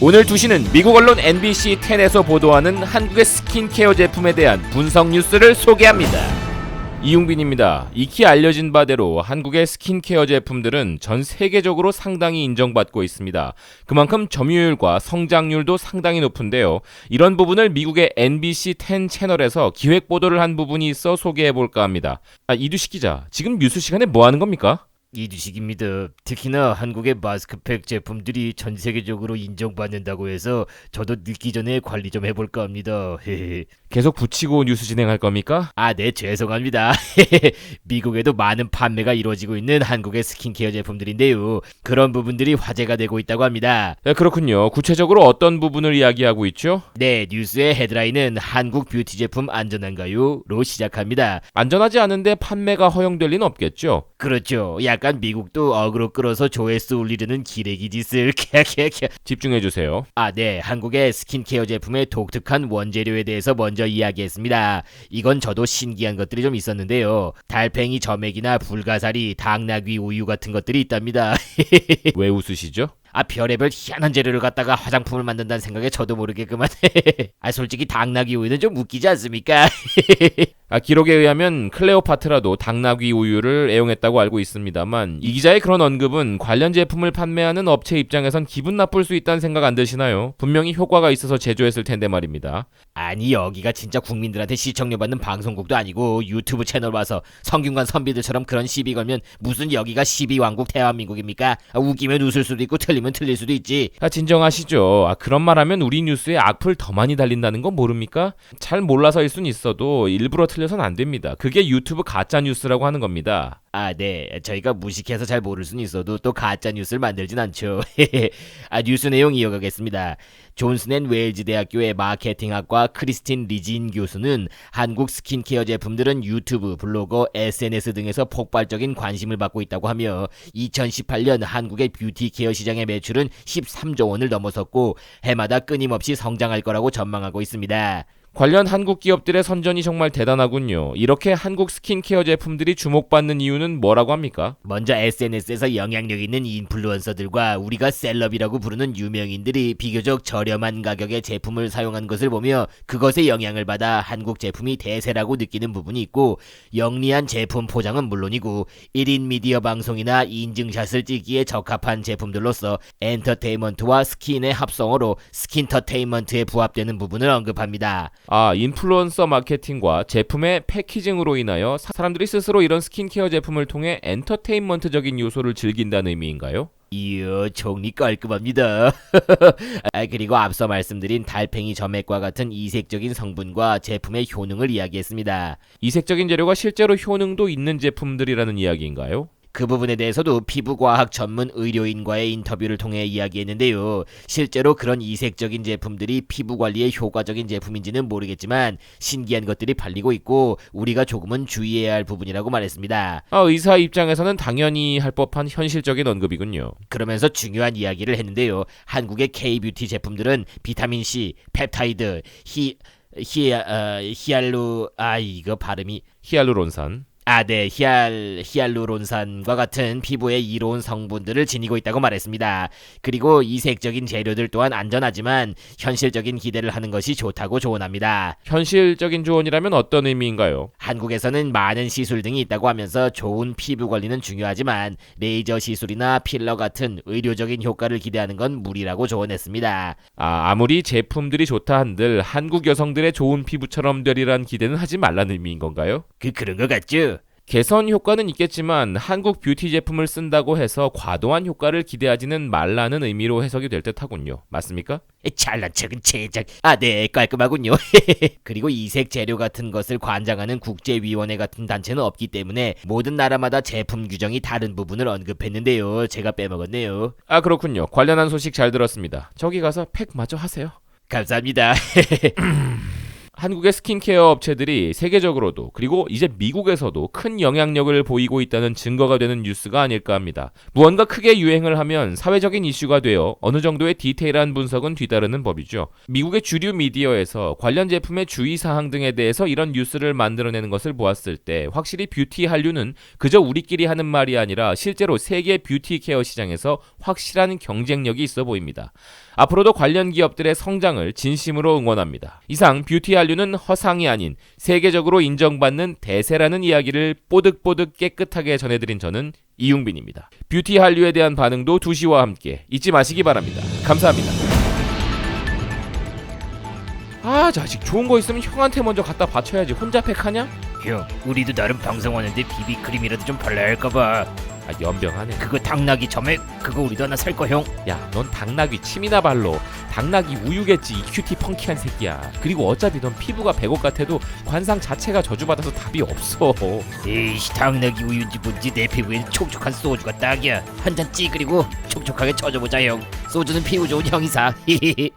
오늘 2시는 미국 언론 NBC 10에서 보도하는 한국의 스킨케어 제품에 대한 분석 뉴스를 소개합니다. 이용빈입니다. 익히 알려진 바대로 한국의 스킨케어 제품들은 전 세계적으로 상당히 인정받고 있습니다. 그만큼 점유율과 성장률도 상당히 높은데요. 이런 부분을 미국의 NBC 10 채널에서 기획 보도를 한 부분이 있어 소개해 볼까 합니다. 아, 이두식 기자, 지금 뉴스 시간에 뭐 하는 겁니까? 이두식입니다. 특히나 한국의 마스크팩 제품들이 전 세계적으로 인정받는다고 해서 저도 늦기 전에 관리 좀 해볼까 합니다. 헤헤. 계속 붙이고 뉴스 진행할 겁니까? 아, 네, 죄송합니다. 미국에도 많은 판매가 이루어지고 있는 한국의 스킨케어 제품들인데요. 그런 부분들이 화제가 되고 있다고 합니다. 네, 그렇군요. 구체적으로 어떤 부분을 이야기하고 있죠? 네, 뉴스의 헤드라인은 한국 뷰티 제품 안전한가요? 로 시작합니다. 안전하지 않은데 판매가 허용될 리는 없겠죠. 그렇죠. 약간 미국도 어그로 끌어서 조회수 올리려는 기레기 짓을 캬캬캬. 집중해 주세요. 아, 네. 한국의 스킨케어 제품의 독특한 원재료에 대해서 먼저 이야기했습니다. 이건 저도 신기한 것들이 좀 있었는데요. 달팽이 점액이나 불가사리, 당나귀 우유 같은 것들이 있답니다. 왜 웃으시죠? 아, 별의별 희한한 재료를 갖다가 화장품을 만든다는 생각에 저도 모르게 그만. 아, 솔직히 당나귀 우유는 좀 웃기지 않습니까? 아, 기록에 의하면 클레오파트라도 당나귀 우유를 애용했다고 알고 있습니다만 이 기자의 그런 언급은 관련 제품을 판매하는 업체 입장에선 기분 나쁠 수 있다는 생각 안 드시나요? 분명히 효과가 있어서 제조했을 텐데 말입니다. 아니 여기가 진짜 국민들한테 시청료 받는 방송국도 아니고 유튜브 채널 와서 성균관 선비들처럼 그런 시비 걸면 무슨 여기가 시비 왕국 대한민국입니까? 아, 웃기면 웃을 수도 있고 틀리면 틀릴 수도 있지. 아, 진정하시죠. 아, 그런 말 하면 우리 뉴스에 악플 더 많이 달린다는 건 모릅니까? 잘 몰라서일 순 있어도 일부러 틀려 선안 됩니다. 그게 유튜브 가짜 뉴스라고 하는 겁니다. 아, 네. 저희가 무식해서 잘 모를 수는 있어도 또 가짜 뉴스를 만들진 않죠. 아, 뉴스 내용 이어가겠습니다. 존슨 앤 웨일즈 대학교의 마케팅학과 크리스틴 리진 교수는 한국 스킨케어 제품들은 유튜브, 블로그, SNS 등에서 폭발적인 관심을 받고 있다고 하며 2018년 한국의 뷰티 케어 시장의 매출은 13조 원을 넘어섰고 해마다 끊임없이 성장할 거라고 전망하고 있습니다. 관련 한국 기업들의 선전이 정말 대단하군요. 이렇게 한국 스킨케어 제품들이 주목받는 이유는 뭐라고 합니까? 먼저 SNS에서 영향력 있는 인플루언서들과 우리가 셀럽이라고 부르는 유명인들이 비교적 저렴한 가격의 제품을 사용한 것을 보며 그것에 영향을 받아 한국 제품이 대세라고 느끼는 부분이 있고 영리한 제품 포장은 물론이고 1인 미디어 방송이나 인증샷을 찍기에 적합한 제품들로서 엔터테인먼트와 스킨의 합성어로 스킨터테인먼트에 부합되는 부분을 언급합니다. 아, 인플루언서 마케팅과 제품의 패키징으로 인하여 사- 사람들이 스스로 이런 스킨케어 제품을 통해 엔터테인먼트적인 요소를 즐긴다는 의미인가요? 이야, 정리 깔끔합니다. 아, 그리고 앞서 말씀드린 달팽이 점액과 같은 이색적인 성분과 제품의 효능을 이야기했습니다. 이색적인 재료가 실제로 효능도 있는 제품들이라는 이야기인가요? 그 부분에 대해서도 피부과학 전문 의료인과의 인터뷰를 통해 이야기했는데요. 실제로 그런 이색적인 제품들이 피부 관리에 효과적인 제품인지는 모르겠지만 신기한 것들이 팔리고 있고 우리가 조금은 주의해야 할 부분이라고 말했습니다. 아, 의사 입장에서는 당연히 할 법한 현실적인 언급이군요. 그러면서 중요한 이야기를 했는데요. 한국의 K-뷰티 제품들은 비타민 C, 펩타이드, 히 히, 어, 히알루 아 이거 발음이 히알루론산. 아, 네, 히알, 히알루론산과 같은 피부에 이로운 성분들을 지니고 있다고 말했습니다. 그리고 이색적인 재료들 또한 안전하지만 현실적인 기대를 하는 것이 좋다고 조언합니다. 현실적인 조언이라면 어떤 의미인가요? 한국에서는 많은 시술 등이 있다고 하면서 좋은 피부 관리는 중요하지만 레이저 시술이나 필러 같은 의료적인 효과를 기대하는 건 무리라고 조언했습니다. 아, 아무리 제품들이 좋다 한들 한국 여성들의 좋은 피부처럼 되리란 기대는 하지 말라는 의미인 건가요? 그 그런 것 같죠? 개선 효과는 있겠지만 한국 뷰티 제품을 쓴다고 해서 과도한 효과를 기대하지는 말라는 의미로 해석이 될 듯하군요. 맞습니까? 잘난 척은 제작. 아, 네, 깔끔하군요. 그리고 이색 재료 같은 것을 관장하는 국제위원회 같은 단체는 없기 때문에 모든 나라마다 제품 규정이 다른 부분을 언급했는데요. 제가 빼먹었네요. 아 그렇군요. 관련한 소식 잘 들었습니다. 저기 가서 팩 마저 하세요. 감사합니다. 한국의 스킨케어 업체들이 세계적으로도 그리고 이제 미국에서도 큰 영향력을 보이고 있다는 증거가 되는 뉴스가 아닐까 합니다. 무언가 크게 유행을 하면 사회적인 이슈가 되어 어느 정도의 디테일한 분석은 뒤따르는 법이죠. 미국의 주류 미디어에서 관련 제품의 주의 사항 등에 대해서 이런 뉴스를 만들어내는 것을 보았을 때 확실히 뷰티 한류는 그저 우리끼리 하는 말이 아니라 실제로 세계 뷰티 케어 시장에서 확실한 경쟁력이 있어 보입니다. 앞으로도 관련 기업들의 성장을 진심으로 응원합니다. 이상 뷰티 한류 는 허상이 아닌 세계적으로 인정받는 대세라는 이야기를 뽀득뽀득 깨끗하게 전해드린 저는 이용빈입니다. 뷰티 한류에 대한 반응도 2시와 함께 잊지 마시기 바랍니다. 감사합니다. 아 자식 좋은 거 있으면 형한테 먼저 갖다 바쳐야지 혼자 팩하냐? 형, 우리도 나름 방송 하는데 비비크림이라도 좀 발라야 할까봐. 아 연병하네 그거 당나귀 점액 그거 우리도 하나 살 거 형. 야 넌 당나귀 침이나 발로 당나귀 우유겠지 이 큐티 펑키한 새끼야 그리고 어차피 넌 피부가 백옥 같아도 관상 자체가 저주받아서 답이 없어 에이씨 당나귀 우유인지 뭔지 내 피부엔 촉촉한 소주가 딱이야. 한 잔 찌그리고 촉촉하게 쳐줘보자 형. 소주는 피부 좋은 형이 사. 히히히.